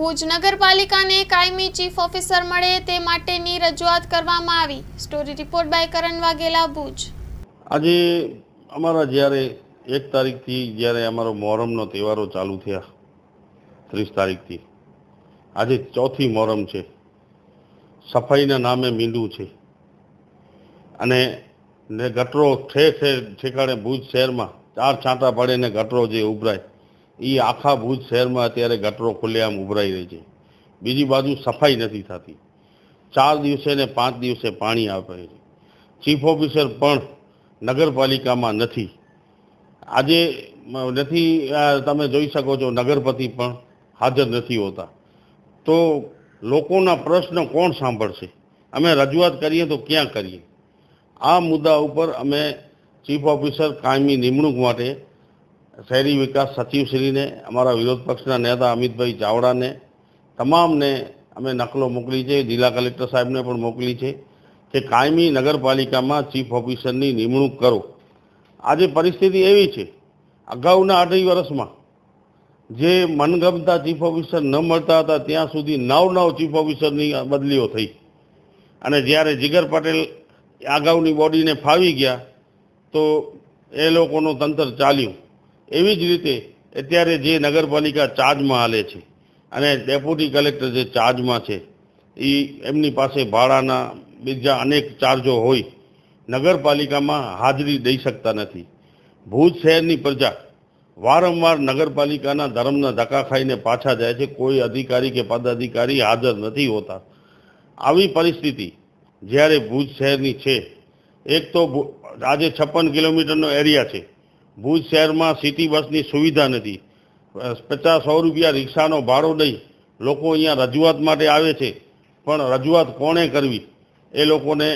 ભુજ નગરપાલિકાને કાયમી chief officer મળે તે માટેની રજૂઆત કરવામાં આવી. Story report by Karan Vaghela, Bhuj. આજે અમારા જ્યારે એક તારીખથી જ્યારે અમારો મોહરમનો તહેવારો ચાલુ થયા, ત્રીસ તારીખથી. આજે ચોથી મોહરમ છે. સફાઈના નામે મીંડું છે. અને ને ગટરો ઠેર ઠેર ઠેકાણે ભુજ શહેરમાં ચાર છાંટા પડે ને ગટરો જે ઉભરાય એ આખા ભુજ શહેરમાં અત્યારે ગટરો ખુલ્લેઆમ ઉભરાઈ રહી છે. બીજી બાજુ સફાઈ નથી થતી. ચાર દિવસે ને પાંચ દિવસે પાણી આપે છે. ચીફ ઓફિસર પણ નગરપાલિકામાં નથી. આજે નથી તમે જોઈ શકો છો, નગરપતિ પણ હાજર નથી હોતા. તો લોકોના પ્રશ્ન કોણ સાંભળશે? અમે રજૂઆત કરીએ તો ક્યાં કરીએ? આ મુદ્દા ઉપર અમે ચીફ ઓફિસર કાયમી નિમણૂક માટે શહેરી વિકાસ સચિવશ્રીને, અમારા વિરોધ પક્ષના નેતા અમિતભાઈ ચાવડાને, તમામને અમે નકલો મોકલી છે, જિલ્લા કલેક્ટર સાહેબને પણ મોકલી છે કે કાયમી નગરપાલિકામાં ચીફ ઓફિસરની નિમણૂક કરો. આજે પરિસ્થિતિ એવી છે, અગાઉના અઢી વર્ષમાં જે મનગમતા ચીફ ઓફિસર ન મળતા હતા, ત્યાં સુધી નવ નવ ચીફ ઓફિસરની બદલીઓ થઈ. અને જ્યારે જીગર પટેલ અગાઉની બોડીને ફાવી ગયા, તો એ લોકોનું તંત્ર ચાલ્યું. એવી જ રીતે અત્યારે જે નગરપાલિકા ચાર્જમાં હાલે છે અને ડેપ્યુટી કલેક્ટર જે ચાર્જમાં છે, એ એમની પાસે ભાડાના બીજા અનેક ચાર્જો હોય, નગરપાલિકામાં હાજરી દઈ શકતા નથી. ભુજ શહેરની પ્રજા વારંવાર નગરપાલિકાના ધર્મના ધક્કા ખાઈને પાછા જાય છે, કોઈ અધિકારી કે પદાધિકારી હાજર નથી હોતા. આવી પરિસ્થિતિ જ્યારે ભુજ શહેરની છે, એક તો આજે છપ્પન કિલોમીટરનો એરિયા છે ભુજ શહેરમાં સિટી બસની સુવિધા નથી. પચાસ સો રૂપિયા રિક્ષાનો ભાડો દઈ લોકો અહીંયા રજૂઆત માટે આવે છે. પણ રજૂઆત કોણે કરવી? એ લોકોને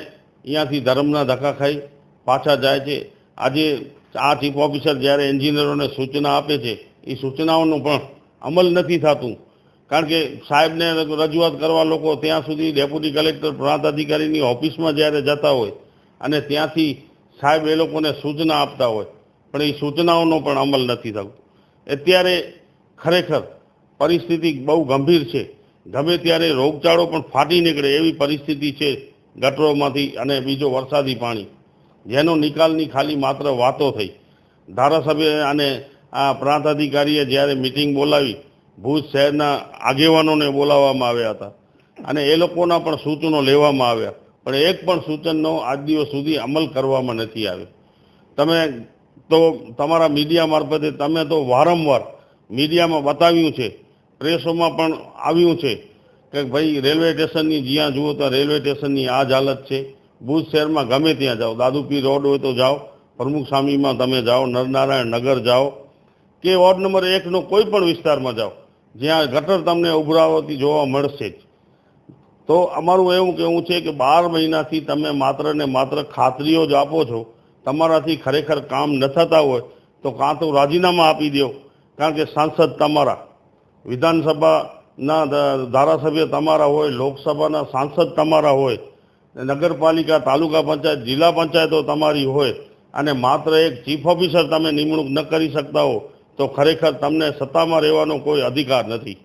અહીંયાથી ધર્મના ધક્કા ખાઈ પાછા જાય છે. આજે આ ચીફ ઓફિસર જ્યારે એન્જિનિયરોને સૂચના આપે છે, એ સૂચનાઓનું પણ અમલ નથી થતું. કારણ કે સાહેબને રજૂઆત કરવા લોકો ત્યાં સુધી ડેપ્યુટી કલેક્ટર, પ્રાંત અધિકારીની ઓફિસમાં જ્યારે જતા હોય અને ત્યાંથી સાહેબ એ લોકોને સૂચના આપતા હોય પણ એ સૂચનાઓનો પણ અમલ નથી થતો. અત્યારે ખરેખર પરિસ્થિતિ બહુ ગંભીર છે. ગમે ત્યારે રોગચાળો પણ ફાટી નીકળે એવી પરિસ્થિતિ છે ગટરોમાંથી અને બીજો વરસાદી પાણી. જેનો નિકાલની ખાલી માત્ર વાતો થઈ. ધારાસભ્ય અને આ પ્રાંત અધિકારીએ જ્યારે મિટિંગ બોલાવી, ભુજ શહેરના આગેવાનોને બોલાવવામાં આવ્યા હતા. અને એ લોકોના પણ સૂચનો લેવામાં આવ્યા. પણ એક પણ સૂચનનો આજ દિવસ સુધી અમલ કરવામાં નથી આવ્યો. તમે તો તમારા મીડિયા મારફતે તમે તો વારંવાર મીડિયામાં બતાવ્યું છે, પ્રેસોમાં પણ આવ્યું છે કે ભાઈ રેલવે સ્ટેશનની, જ્યાં જુઓ તો રેલવે સ્ટેશનની આ જ હાલત છે. ભુજ શહેરમાં ગમે ત્યાં જાઓ, દાદુપી રોડ હોય તો જાઓ, પ્રમુખ સ્વામીમાં તમે જાઓ, નરનારાયણ નગર જાઓ, કે વોર્ડ નંબર એકનો કોઈ પણ વિસ્તારમાં જાઓ, જ્યાં ગટર તમને ઉભરાવતી જોવા મળશે જ. તો અમારું એવું કહેવું છે કે બાર મહિનાથી તમે માત્ર ને માત્ર ખાતરીઓ જ આપો છો તમારાથી ખરેખર કામ ન થતા હોય તો કાં તો રાજીનામા આપી દો. કારણ કે સાંસદ તમારા, વિધાનસભાના ધારાસભ્ય તમારા હોય, લોકસભાના સાંસદ તમારા હોય, નગરપાલિકા, તાલુકા પંચાયત, જિલ્લા પંચાયતો તમારી હોય અને માત્ર એક ચીફ ઓફિસર તમે નિમણૂક ન કરી શકતા હો, તો ખરેખર તમને સત્તામાં રહેવાનો કોઈ અધિકાર નથી.